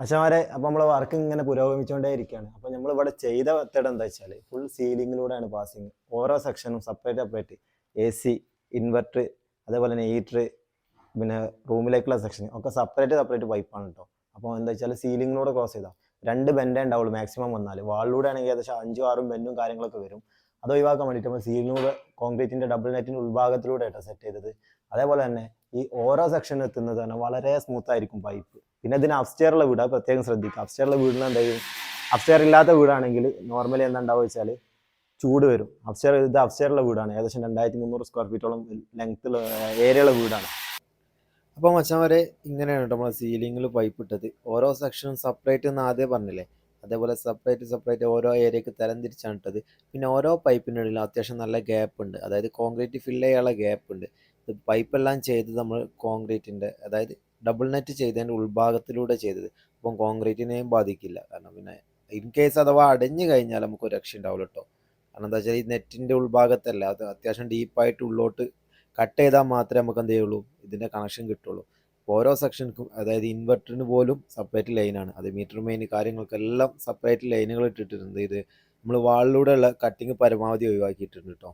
അച്ഛന്മാരെ അപ്പോൾ നമ്മൾ വർക്ക് ഇങ്ങനെ പുരോഗമിച്ചുകൊണ്ടേ ഇരിക്കുകയാണ് അപ്പോൾ നമ്മൾ ഇവിടെ ചെയ്ത മെത്തേഡ് എന്താ വെച്ചാൽ ഫുൾ സീലിങ്ങിലൂടെയാണ് പാസിങ് ഓരോ സെക്ഷനും separate separate A C inverter അതേപോലെ തന്നെ ഹീറ്റർ പിന്നെ റൂമിലേക്കുള്ള സെക്ഷൻ ഒക്കെ സെപ്പറേറ്റ് സെപ്പറേറ്റ് പൈപ്പാണ് കേട്ടോ അപ്പോൾ എന്താ വെച്ചാൽ സീലിങ്ങിലൂടെ ക്രോസ് ചെയ്താൽ രണ്ട് ബെൻഡേ ഉണ്ടാവുള്ളൂ മാക്സിമം വന്നാൽ വാളിലൂടെ ആണെങ്കിൽ ഏകദേശം അഞ്ചും ആറും ബെൻഡും കാര്യങ്ങളൊക്കെ വരും. അത് ഒഴിവാക്കാൻ വേണ്ടിയിട്ട് നമ്മൾ സീലിനൂടെ കോൺക്രീറ്റിന്റെ ഡബിൾ നെറ്റിന്റെ ഉൾഭാഗത്തിലൂടെ ആയിട്ടാണ് സെറ്റ് ചെയ്തത്. അതേപോലെ തന്നെ ഈ ഓരോ സെക്ഷൻ എത്തുന്നത് തന്നെ വളരെ സ്മൂത്ത് ആയിരിക്കും പൈപ്പ് പിന്നെ ഇതിന് അപ്സ്റ്റെയറുള്ള വീട് പ്രത്യേകം ശ്രദ്ധിക്കുക. അപ്സ്റ്റെയറുള്ള വീടിന് എന്താ ചെയ്യും? അപ്സ്റ്റെയർ ഇല്ലാത്ത വീടാണെങ്കിൽ നോർമലി എന്താ ഉണ്ടാവുക വെച്ചാൽ ചൂട് വരും. അപ്സ്റ്റെയർ ഇത് അപ്സ്റ്റെയറുള്ള വീടാണ്. ഏകദേശം രണ്ടായിരത്തി മുന്നൂറ് സ്ക്വയർ ഫീറ്റോളം ലെങ്ത്ത് ഏരിയ ഉള്ള വീടാണ്. അപ്പോൾ മച്ചാൻ വരെ ഇങ്ങനെയാണ് കേട്ടോ നമ്മൾ സീലിങ്ങിൽ പൈപ്പ് ഇട്ടത്. ഓരോ സെക്ഷനും സെപ്പറേറ്റ് എന്ന് ആദ്യം പറഞ്ഞില്ലേ? അതേപോലെ സെപ്പറേറ്റ് സെപ്പറേറ്റ് ഓരോ ഏരിയക്ക് തരംതിരിച്ചാണ് ഇട്ടത്. പിന്നെ ഓരോ പൈപ്പിനുള്ളിൽ അത്യാവശ്യം നല്ല ഗ്യാപ്പ് ഉണ്ട്. അതായത് കോൺക്രീറ്റ് ഫില്ല് ചെയ്യാനുള്ള ഗ്യാപ്പ് ഉണ്ട്. ഇത് പൈപ്പെല്ലാം ചെയ്തത് നമ്മൾ കോൺക്രീറ്റിന്റെ അതായത് ഡബിൾ നെറ്റ് ചെയ്തതിന്റെ ഉൾഭാഗത്തിലൂടെ ചെയ്തത്. അപ്പം കോൺക്രീറ്റിനെയും ബാധിക്കില്ല. കാരണം പിന്നെ ഇൻ കേസ് അഥവാ അടഞ്ഞു കഴിഞ്ഞാൽ നമുക്ക് ഒരു രക്ഷ ഉണ്ടാവില്ല കേട്ടോ. കാരണം എന്താ വെച്ചാൽ ഈ നെറ്റിന്റെ ഉൾഭാഗത്തല്ല. അത് അത്യാവശ്യം ഡീപ്പായിട്ട് ഉള്ളോട്ട് കട്ട് ചെയ്താൽ മാത്രമേ നമുക്ക് എന്ത് ചെയ്യുള്ളൂ? ഇതിന്റെ കണക്ഷൻ കിട്ടുള്ളൂ. ഓരോ സെക്ഷൻക്കും അതായത് ഇൻവെർട്ടറിന് പോലും സെപ്പറേറ്റ് ലൈനാണ് അത് മീറ്റർ മെയിൻ കാര്യങ്ങൾക്കെല്ലാം സെപ്പറേറ്റ് ലൈനുകൾ ഇട്ടിട്ടുണ്ട്. ഇത് നമ്മൾ വാളിലൂടെയുള്ള കട്ടിങ് പരമാവധി ഒഴിവാക്കിയിട്ടുണ്ട് കേട്ടോ